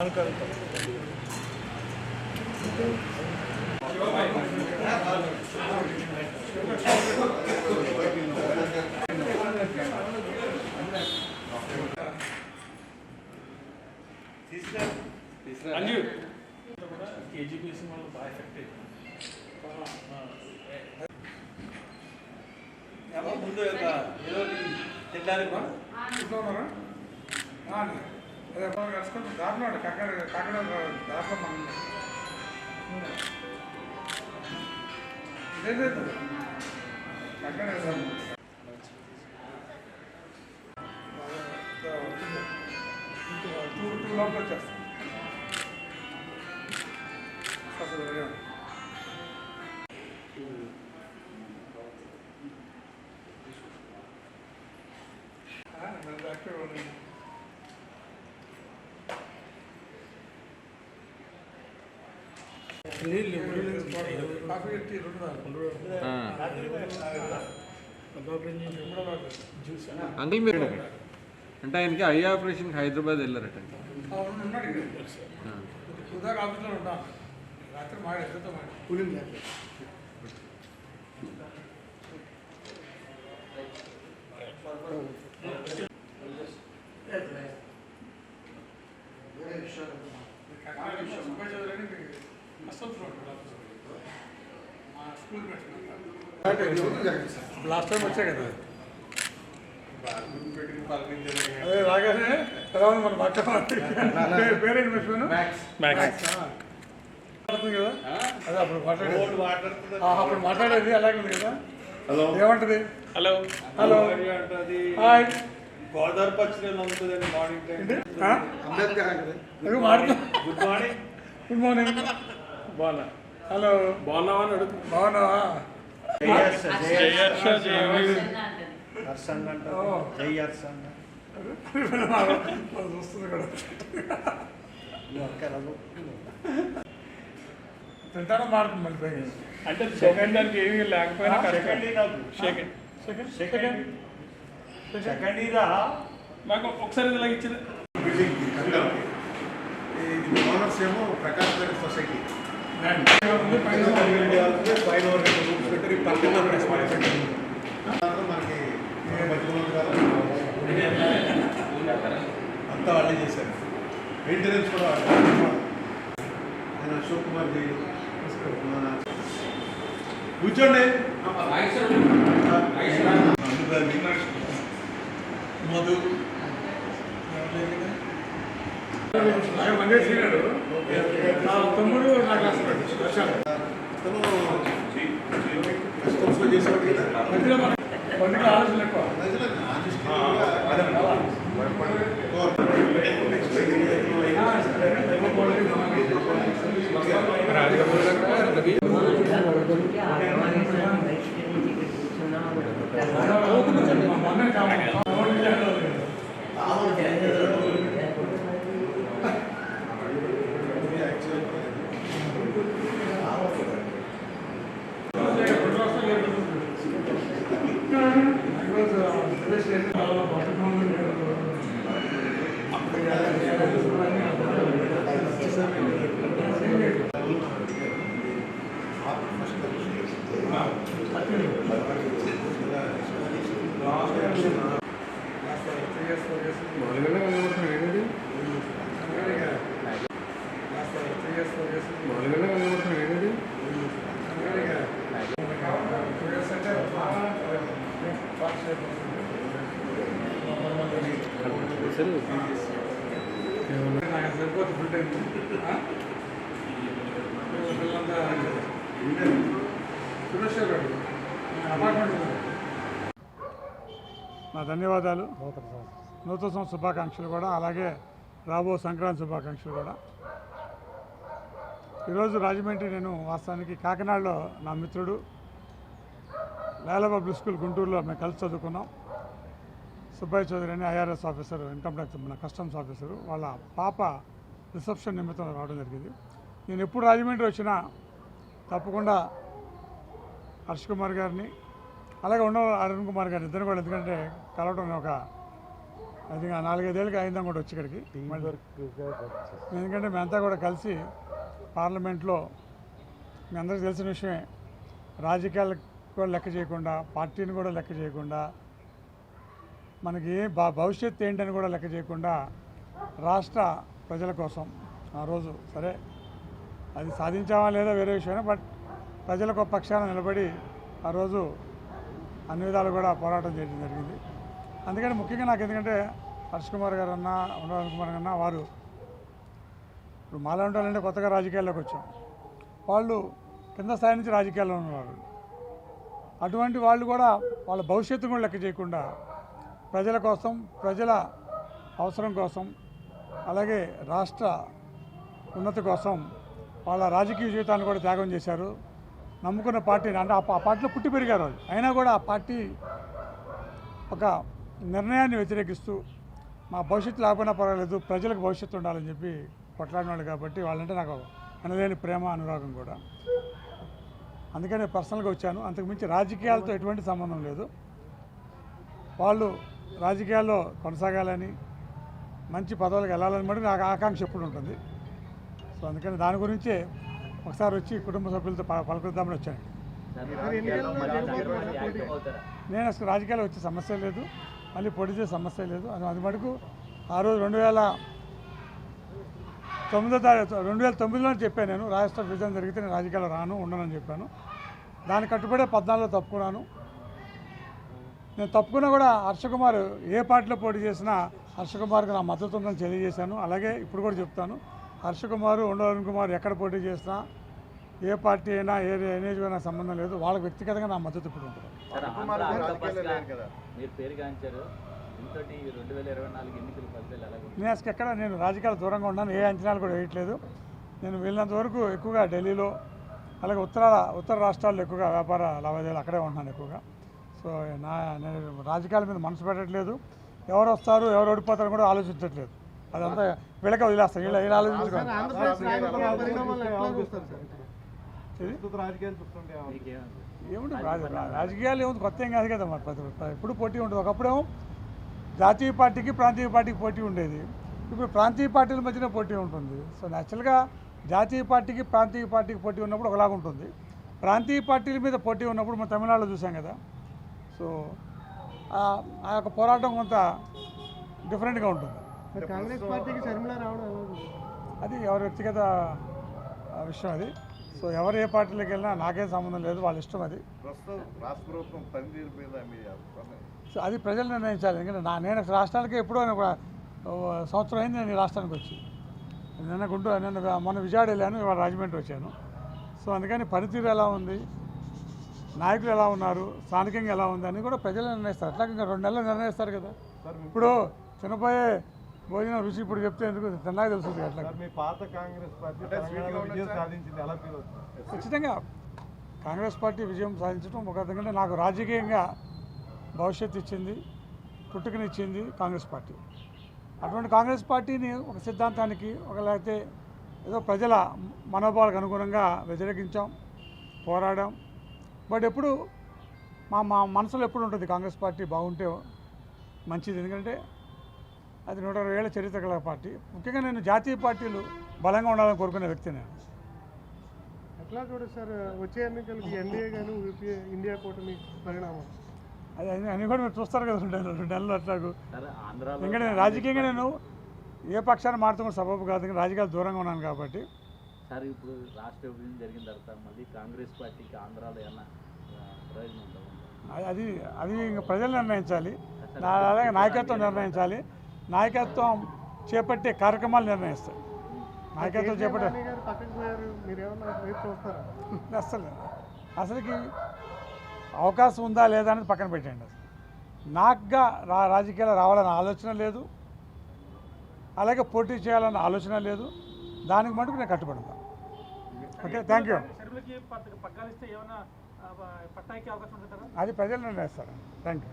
Education కేజీపీసీ వాళ్ళు బాగా effect అయింది ముందు యొక్క ఏదో తినడానికి చూస్తున్నారా? ఆ, అదే మనం కలుసుకుంటాం దాంట్లో అండి, కాకినాడ కాకినాడ దాంట్లో మనం ఇదే లేదు కాకినాడ వెళ్దాం. టూ టూ లోపల వచ్చేస్తాం అంకుల్ మీరు అంటే ఆయనకి ఐ ఆపరేషన్ హైదరాబాద్ వెళ్ళారటండి ఉన్నాడు ఇక్కడ. ఉదాక ఆఫీస్లో ఉంటాను రాత్రి లాస్ట్ టైం వచ్చా కదా? అదే రాగానే ఎలా ఉంది మన మాట్లాడాలి పేరేంటి మాట్లాడుతుంది కదా? అదే అప్పుడు మాట్లాడేది. ఆ, అప్పుడు మాట్లాడేది అలాగే ఉంది కదా? హలో. ఏమంటది? హలో. హలో. అంటది? హాయ్. గోదావరి పచ్చిగా నమ్ముతుంది మార్నింగ్ టైం మాట్లాడు. గుడ్ మార్నింగ్ గుడ్ మార్నింగ్ బాగున్నా. హలో. బాగున్నావా అని అడుగు. బాగున్నావా? వస్తుంది కూడా తింటానో మారుతుంది మళ్ళీ అంటే సెకండ్ దానికి ఏమీ లేకపోయినా సెకండ్ నాకు సెకండ్ సెకండ్ సెకండ్ సెకండ్ ఇదా మాకు ఒకసారి ఇలా ఇచ్చింది. బిల్డింగ్ ఇది ఓనర్స్ ఏమో ప్రకాష్ పేట సొసైటీ పైన మధ్యలో అంతా వాళ్ళే చేశారు మెయింటెనెన్స్ కూడా ఆయన అశోక్ కుమార్ జైలు కూర్చోండి మధు మధు మొన్నే సరిపోతుంది ఫుల్ టైం నా ధన్యవాదాలు. నూతన సంవత్సర శుభాకాంక్షలు కూడా అలాగే రాబో సంక్రాంతి శుభాకాంక్షలు కూడా. ఈరోజు రాజమండ్రి నేను వాస్తవానికి కాకినాడలో నా మిత్రుడు లేల పబ్లిక్ స్కూల్ గుంటూరులో మేము కలిసి చదువుకున్నాం. సుబ్బయ్య చౌదరి అని ఐఆర్ఎస్ ఆఫీసర్ ఇన్కమ్ ట్యాక్స్ మన కస్టమ్స్ ఆఫీసరు వాళ్ళ పాప రిసెప్షన్ నిమిత్తం రావడం జరిగింది. నేను ఎప్పుడు రాజమండ్రి వచ్చినా తప్పకుండా హర్ష్ కుమార్ గారిని అలాగే ఉన్న అరుణ్ కుమార్ గారిని ఇద్దరు కూడా ఎందుకంటే కలవడం ఒక అది నాలుగైదేళ్ళకి అయిందాం కూడా వచ్చి ఇక్కడికి. ఎందుకంటే మేమంతా కూడా కలిసి పార్లమెంట్లో మీ అందరికీ తెలిసిన విషయమే రాజకీయాలకు కూడా లెక్క చేయకుండా పార్టీని కూడా లెక్క చేయకుండా మనకి భ- భవిష్యత్తు ఏంటని కూడా లెక్క చేయకుండా రాష్ట్ర ప్రజల కోసం ఆ రోజు. సరే అది సాధించామా లేదా వేరే విషయమే బట్ ప్రజలకు పక్షాన నిలబడి ఆ రోజు అన్ని విధాలు కూడా పోరాటం చేయడం జరిగింది. అందుకని ముఖ్యంగా నాకు ఎందుకంటే హర్ష్ కుమార్ గారు అన్నా ఉండవల్ కుమార్ అన్న వారు ఇప్పుడు మాలా ఉండాలంటే కొత్తగా రాజకీయాల్లోకి వచ్చాం. వాళ్ళు కింద స్థాయి నుంచి రాజకీయాల్లో ఉన్నవారు. అటువంటి వాళ్ళు కూడా వాళ్ళ భవిష్యత్తు కూడా లెక్క చేయకుండా ప్రజల కోసం ప్రజల అవసరం కోసం అలాగే రాష్ట్ర ఉన్నతి కోసం వాళ్ళ రాజకీయ జీవితాన్ని కూడా త్యాగం చేశారు. నమ్ముకున్న పార్టీని అంటే ఆ ఆ పార్టీలో పుట్టి పెరిగారు వాళ్ళు. అయినా కూడా ఆ పార్టీ ఒక నిర్ణయాన్ని వ్యతిరేకిస్తూ మా భవిష్యత్తు లేకపోయినా పర్వాలేదు ప్రజలకు భవిష్యత్తు ఉండాలని చెప్పి కొట్లాడిన వాళ్ళు కాబట్టి వాళ్ళంటే నాకు అనలేని ప్రేమ అనురాగం కూడా. అందుకనే పర్సనల్గా వచ్చాను. అంతకుమించి రాజకీయాలతో ఎటువంటి సంబంధం లేదు. వాళ్ళు రాజకీయాల్లో కొనసాగాలని మంచి పదవులకు వెళ్ళాలని మటుకు నాకు ఆకాంక్ష ఎప్పుడు ఉంటుంది. సో అందుకని దాని గురించే ఒకసారి వచ్చి కుటుంబ సభ్యులతో పలకరిద్దామని వచ్చాను. నేను అసలు రాజకీయాలు వచ్చే సమస్య లేదు. మళ్ళీ పొడి చేసే సమస్య లేదు. అది మటుకు ఆ రోజు రెండు వేల తొమ్మిదో తారీఖు రెండు వేల తొమ్మిదిలో చెప్పాను నేను. రాష్ట్ర విభజన జరిగితే నేను రాజకీయాలు రాను ఉండనని చెప్పాను. దానికి కట్టుబడే పద్నాలుగులో తప్పుకున్నాను. నేను తప్పుకున్నా కూడా హర్షకుమార్ ఏ పార్టీలో పోటీ చేసినా హర్షకుమార్కి నా మద్దతు ఉందని తెలియజేశాను. అలాగే ఇప్పుడు కూడా చెప్తాను. హర్షకుమారు ఉండవరుణ్ కుమార్ ఎక్కడ పోటీ చేసినా ఏ పార్టీ అయినా ఏ ఎనేజ్ సంబంధం లేదు. వాళ్ళకి వ్యక్తిగతంగా నా మద్దతు ఇప్పుడు ఉంటుంది. మీరు పేరుగాంచారు. ఇంతటి రెండు వేల ఇరవై నాలుగు ఎన్నికల ఫలితాలు ఎలాగ నేను అసలు ఎక్కడ నేను రాజకీయాల దూరంగా ఉన్నాను ఏ అంచనాలు కూడా వేయట్లేదు. నేను వెళ్ళినంత వరకు ఎక్కువగా ఢిల్లీలో అలాగే ఉత్తర ఉత్తర రాష్ట్రాల్లో ఎక్కువగా వ్యాపార లావాదేవీలు అక్కడే ఉంటున్నాను ఎక్కువగా. సో నా నేను రాజకీయాల మీద మనసు పెట్టట్లేదు. ఎవరు వస్తారు ఎవరు ఓడిపోతారు కూడా ఆలోచించట్లేదు. అదంతా వీళ్ళకే వదిలేస్తాను వీళ్ళ వీళ్ళు ఆలోచించుకోవాలి ప్రస్తుత రాజకీయాలు ఏముంది? కొత్త ఏం కాదు కదా మరి. ప్రతి ఎప్పుడు పోటీ ఉంటుంది ఒకప్పుడేమో జాతీయ పార్టీకి ప్రాంతీయ పార్టీకి పోటీ ఉండేది. ఇప్పుడు ప్రాంతీయ పార్టీల మధ్యన పోటీ ఉంటుంది. సో న్యాచురల్గా జాతీయ పార్టీకి ప్రాంతీయ పార్టీకి పోటీ ఉన్నప్పుడు ఒకలాగా ఉంటుంది. ప్రాంతీయ పార్టీల మీద పోటీ ఉన్నప్పుడు మనం తమిళనాడులో చూసాం కదా. సో ఆ- ఆ యొక్క పోరాటం కొంత డిఫరెంట్గా ఉంటుంది. కాంగ్రెస్ పార్టీకి? అది ఎవరి వ్యక్తిగత ఆ, విషయం అది. సో ఎవరు ఏ పార్టీలోకి వెళ్ళినా నాకేం సంబంధం లేదు వాళ్ళ ఇష్టం అది. సో అది ప్రజలు నిర్ణయించాలి. ఎందుకంటే నా నేను రాష్ట్రాలకి ఎప్పుడో సంవత్సరం అయింది నేను రాష్ట్రానికి వచ్చి. నిన్న గుంటూరు నిన్న మొన్న విజయవాడ వెళ్ళాను ఇవాళ రాజమండ్రి వచ్చాను. సో అందుకని పనితీరు ఎలా ఉంది? నాయకులు ఎలా ఉన్నారు? స్థానికంగా ఎలా ఉంది? అని కూడా ప్రజలు నిర్ణయిస్తారు. అట్లా ఇంకా రెండు నెలలు నిర్ణయిస్తారు కదా. ఇప్పుడు తినపోయే భోజనం రుచి ఇప్పుడు చెప్తే ఎందుకు? తిన్నాక తెలుస్తుంది అట్లా. పాత కాంగ్రెస్ పార్టీ? సాధించింది. ఎలా ఫీల్ ఖచ్చితంగా కాంగ్రెస్ పార్టీ విజయం సాధించడం ఒక ఎందుకంటే నాకు రాజకీయంగా భవిష్యత్తు ఇచ్చింది పుట్టుకనిచ్చింది కాంగ్రెస్ పార్టీ. అటువంటి కాంగ్రెస్ పార్టీని ఒక సిద్ధాంతానికి ఒక లేకపోతే ఏదో ప్రజల మనోభావాలకు అనుగుణంగా వ్యతిరేకించాం పోరాడాం. బట్ ఎప్పుడు మా మా మనసులో ఎప్పుడు ఉంటుంది కాంగ్రెస్ పార్టీ బాగుంటే మంచిది? ఎందుకంటే అది నూట ఇరవై ఏళ్ళ చరిత్ర గల పార్టీ. ముఖ్యంగా నేను జాతీయ పార్టీలు బలంగా ఉండాలని కోరుకునే వ్యక్తి నేను. ఎట్లా చూడదు సార్ వచ్చే ఎన్నికలకి ఎన్డీఏ కానీ యూపీఏ ఇండియా కూటమి పరిణామం? అది అన్ని అన్ని కూడా మీరు చూస్తారు కదా రెండు నెలలు రెండు నెలలు అట్లాగు. ఎందుకంటే నేను రాజకీయంగా నేను ఏ పక్షాన్ని మారుతున్న సబబు కాదు రాజకీయాలు దూరంగా ఉన్నాను కాబట్టి. సార్ ఇప్పుడు రాష్ట్ర విభజన జరిగిన తర్వాత మళ్ళీ కాంగ్రెస్ పార్టీకి ఆంధ్రాలో ఏమన్నా ఆ, ప్రయోజనం ఉంటుందా అది- అది అది ఇంకా ప్రజలు నిర్ణయించాలి. నా అలాగే నాయకత్వం నిర్ణయించాలి. నాయకత్వం చేపట్టే కార్యక్రమాలు నిర్ణయిస్తాయి. నాయకత్వం చేపట్టే అసలు అసలుకి అవకాశం ఉందా లేదా అనేది పక్కన పెట్టండి అసలు. నాకుగా రా రాజకీయాలు రావాలన్న ఆలోచన లేదు. అలాగే పోటీ చేయాలన్న ఆలోచన లేదు. దానికి మటుకు నేను కట్టుబడతాను ఓకే థ్యాంక్ యూ. అది ప్రజలు నిర్ణయిస్తారు థ్యాంక్ యూ.